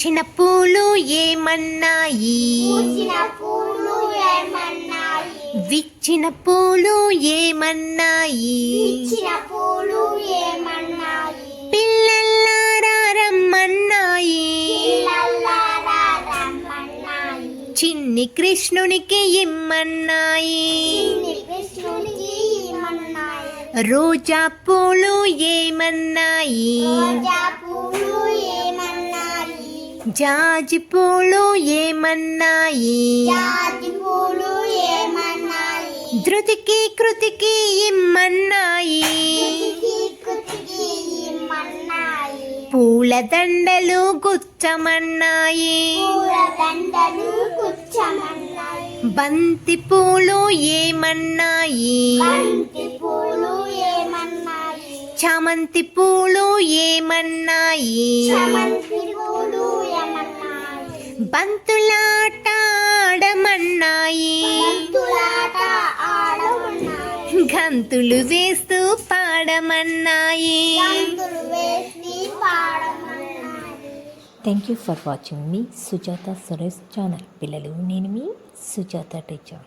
పూచిన పూలు ఏమన్నాయి? విచ్చిన పూలు ఏమన్నాయి? ఇచ్చిన పూలు ఏమన్నాయి? పిల్లల్లారా రమ్మన్నాయి? పిల్లల్లారా రమ్మన్నాయి? చిన్ని కృష్ణునికి ఇమ్మన్నాయి? రోజా పూలు ఏమన్నాయి? జాజి పూలు ఏమన్నాయి పూలు ఏమన్నాయి ధృతికి కృతికి ఇమ్మన్నాయి పూల దండలు గుచ్చమన్నాయి బంతి పూలు ఏమన్నాయి చామంతి పూలు ఏమన్నాయి బంతులాట ఆడమన్నాయి గంతులు వేస్తూ పాడమన్నాయి. పాడమన్నాయి థ్యాంక్ యూ ఫర్ వాచింగ్ మీ సుజాత సురేష్ ఛానల్ పిల్లలు నేను మీ సుజాత టీచర్